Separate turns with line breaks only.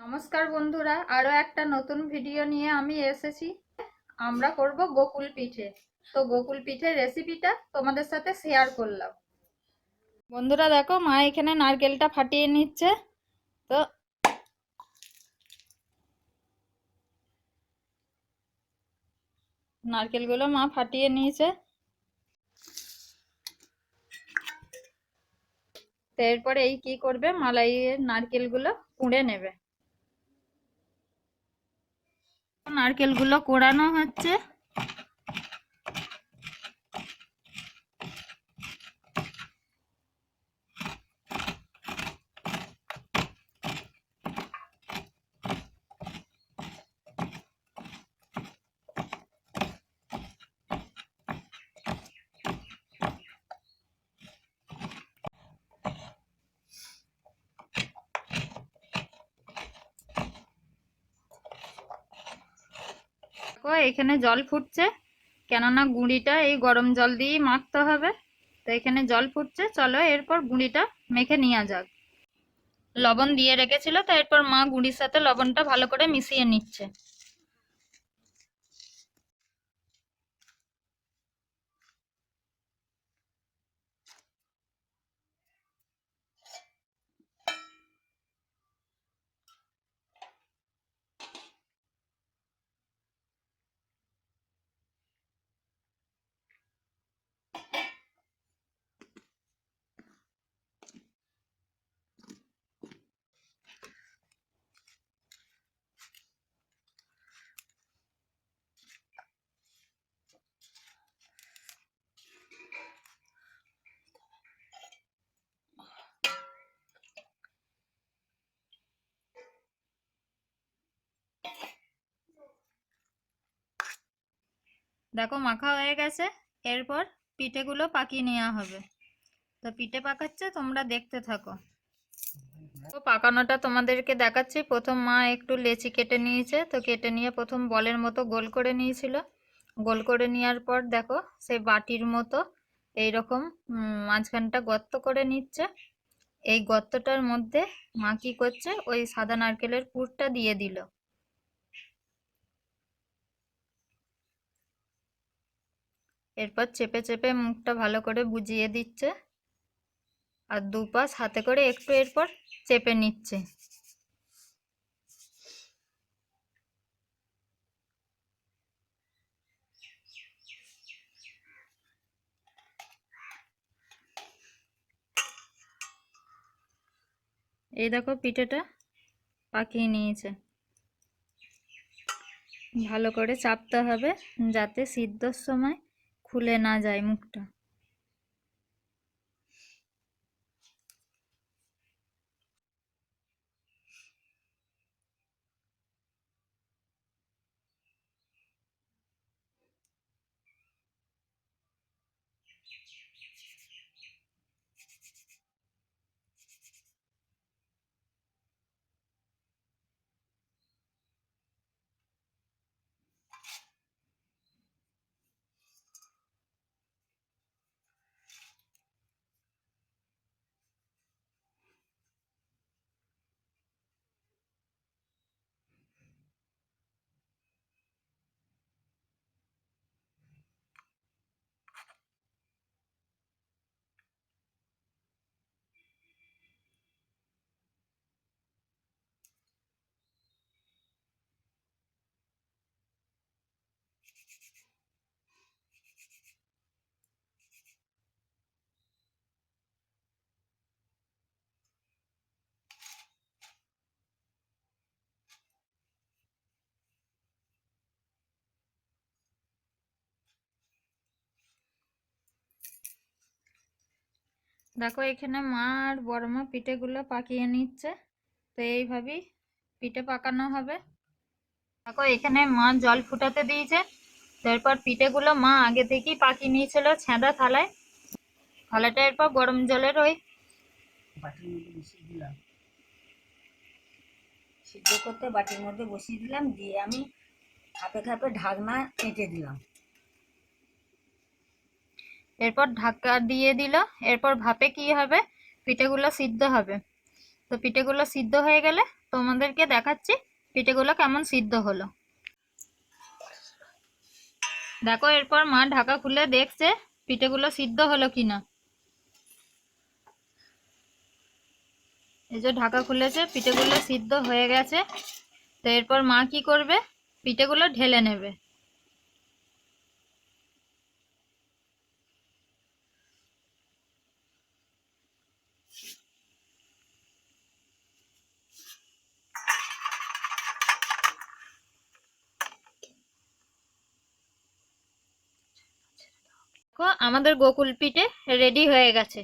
নমস্কার বন্ধুরা, আরও একটা নতুন ভিডিও নিয়ে আমি এসেছি। আমরা করব গোকুল পিঠে। তো গোকুল পিঠের রেসিপিটা তোমাদের সাথে শেয়ার করলাম। বন্ধুরা দেখো, মা এখানে নারকেলটা ফাটিয়ে নিচ্ছে। তো নারকেলগুলো মা ফাটিয়ে নিয়েছে। তো এরপরে এই কি করবে? মালাইয়ের নারকেলগুলো কুড়ে নেবে। নারকেলগুলো কোড়ানো হচ্ছে। দেখো, এখানে জল ফুটছে। কেননা গুঁড়িটা এই গরম জল দিয়েই মাখতে হবে। তো এখানে জল ফুটছে। চলো এরপর গুঁড়িটা মেখে নেওয়া যাক। লবণ দিয়ে রেখেছিল, তো এরপর মা গুঁড়ির সাথে লবণটা ভালো করে মিশিয়ে নিচ্ছে। দেখো মাখা হয়ে গেছে, এরপর পিঠেগুলো পাকিয়ে নেওয়া হবে। তো পিঠে পাকাচ্ছে, তোমরা দেখতে থাকো। তো পাকানোটা তোমাদেরকে দেখাচ্ছি। প্রথম মা একটু লেচি কেটে নিয়েছে, তো কেটে নিয়ে প্রথম বলের মতো গোল করে নিয়েছিল। গোল করে নেওয়ার পর দেখো, সেই বাটির মতো এইরকম মাঝখানটা গর্ত করে নিচ্ছে। এই গর্তটার মধ্যে মা কী করছে, ওই সাদা নারকেলের পুরটা দিয়ে দিল। এরপর চেপে চেপে মুখটা ভালো করে বুঝিয়ে দিচ্ছে। আর দুপাশ হাতে করে একটু এরপর চেপে নিচ্ছে। এই দেখো পিঠেটা পাকিয়ে নিয়েছে। ভালো করে চাপতে হবে যাতে সিদ্ধর সময় খুলে না যায় মুখটা। দেখো এখানে মা আর বড় মা পিঠেগুলো পাকিয়ে নিচ্ছে, তো এইভাবেই পিঠে পাকানো হবে। দেখো এখানে মা জল ফুটাতে দিয়েছে, তারপর পিঠেগুলো মা আগে থেকেই পাকিয়ে নিয়েছিল ছেঁদা থালায়। থালাটা এরপর গরম জলের ওই
সিদ্ধ করতে বাটির মধ্যে বসিয়ে দিলাম, দিয়ে আমি খাপে খাপে ঢাকনা এঁটে দিলাম।
এরপর ঢাকা দিয়ে দিল। এরপর ভাপে কি হবে? পিঠেগুলো সিদ্ধ হবে। তো পিঠেগুলো সিদ্ধ হয়ে গেলে তোমাদেরকে দেখাচ্ছি পিঠেগুলো কেমন সিদ্ধ হলো। দেখো, এরপর মা ঢাকা খুলে দেখছে পিঠেগুলো সিদ্ধ হলো কিনা। এই যে ঢাকা খুলেছে, পিঠেগুলো সিদ্ধ হয়ে গেছে। তো এরপর মা কি করবে? পিঠেগুলো ঢেলে নেবে। আমাদের গোকুল পিঠে রেডি হয়ে গেছে।